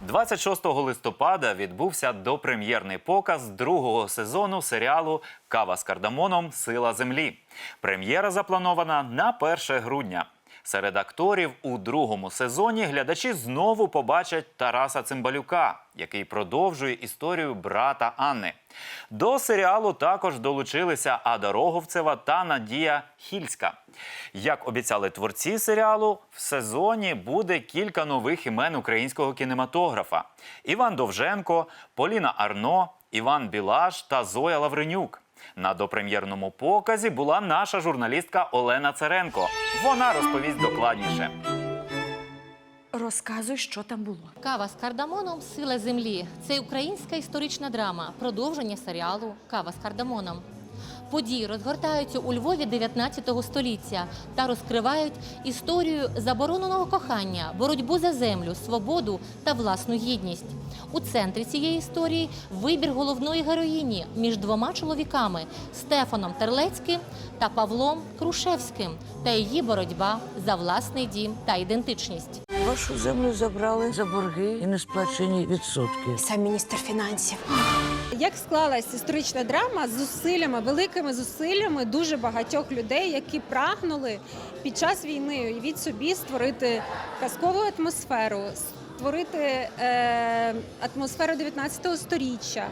26 листопада відбувся допрем'єрний показ другого сезону серіалу Кава з кардамоном Сила землі. Прем'єра запланована на 1 грудня. Серед акторів у другому сезоні глядачі знову побачать Тараса Цимбалюка, який продовжує історію брата Анни. До серіалу також долучилися Ада Роговцева та Надія Хільська. Як обіцяли творці серіалу, в сезоні буде кілька нових імен українського кінематографа: Іван Довженко, Поліна Арно, Іван Білаш та Зоя Лавренюк. На допрем'єрному показі була наша журналістка Олена Царенко. Вона розповість докладніше. Розказуй, що там було. Кава з кардамоном Сила землі це українська історична драма, продовження серіалу Кава з кардамоном. Події розгортаються у Львові 19 століття та розкривають історію забороненого кохання, боротьбу за землю, свободу та власну гідність. У центрі цієї історії вибір головної героїні між двома чоловіками Стефаном Терлецьким та Павлом Крушевським та її боротьба за власний дім та ідентичність. Вашу землю забрали за борги і несплачені відсотки. Сам міністр фінансів. Як склалась історична драма з зусиллями, великими зусиллями дуже багатьох людей, які прагнули під час війни уявіть собі створити казкову атмосферу, створити е, атмосферу 19 століття.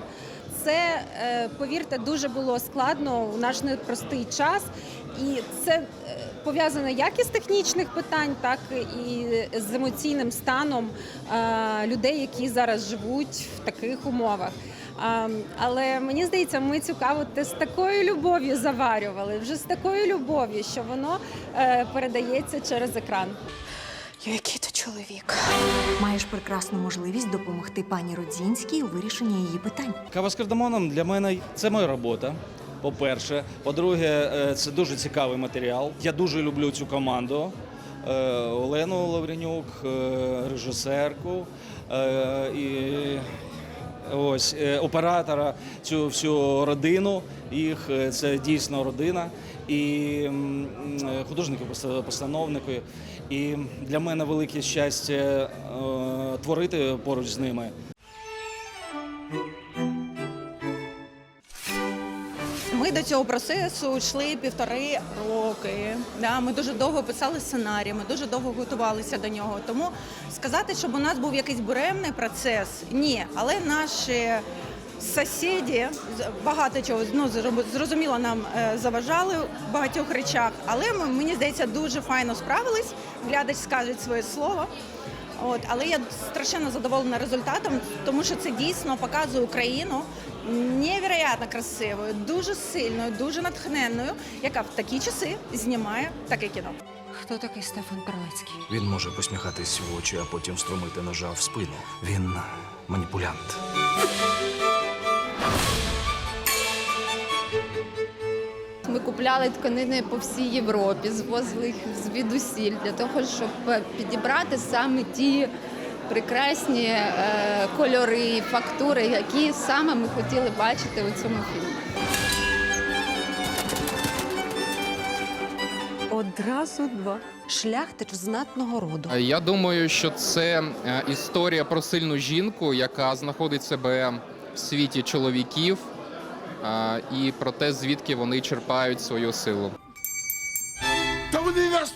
Це, е, повірте, дуже було складно у наш непростий час, і це е, пов'язано як із технічних питань, так і з емоційним станом людей, які зараз живуть в таких умовах. Але мені здається, ми цю каву з такою любов'ю заварювали, вже з такою любов'ю, що воно передається через екран. Який то чоловік. Маєш прекрасну можливість допомогти пані Родзінській у вирішенні її питань. Кава з кардамоном для мене це моя робота. По-перше, по-друге, е, це дуже цікавий матеріал. Я дуже люблю цю команду. Е, Олену Лавренюк, е, режисерку і ось оператора, цю всю родину. Їх це дійсно родина. І художники, поста- постановники. І для мене велике щастя е, творити поруч з ними. Ми до цього процесу йшли півтори роки. Ми дуже довго писали сценарій, ми дуже довго готувалися до нього. Тому сказати, щоб у нас був якийсь буремний процес, ні. Але наші сусіди з- багато чого ну, зрозуміло нам е, заважали в багатьох речах. Але ми, мені здається, дуже файно справились. Глядач скаже своє слово. От, але я страшенно задоволена результатом, тому що це дійсно показує Україну невероятно красивою, дуже сильною, дуже натхненною, яка в такі часи знімає таке кіно. Хто такий Стефан Терлецький? Він може посміхатись в очі, а потім струмити ножа в спину. Він маніпулянт. Купляли тканини по всій Європі, звозили їх звідусіль для того, щоб е, підібрати саме ті прекрасні е, кольори, фактури, які саме ми хотіли бачити у цьому фільмі. Одразу два. Шляхтич знатного роду. Я думаю, що це е, історія про сильну жінку, яка знаходить себе в світі чоловіків, е, і про те, звідки вони черпають свою силу. Та вони нас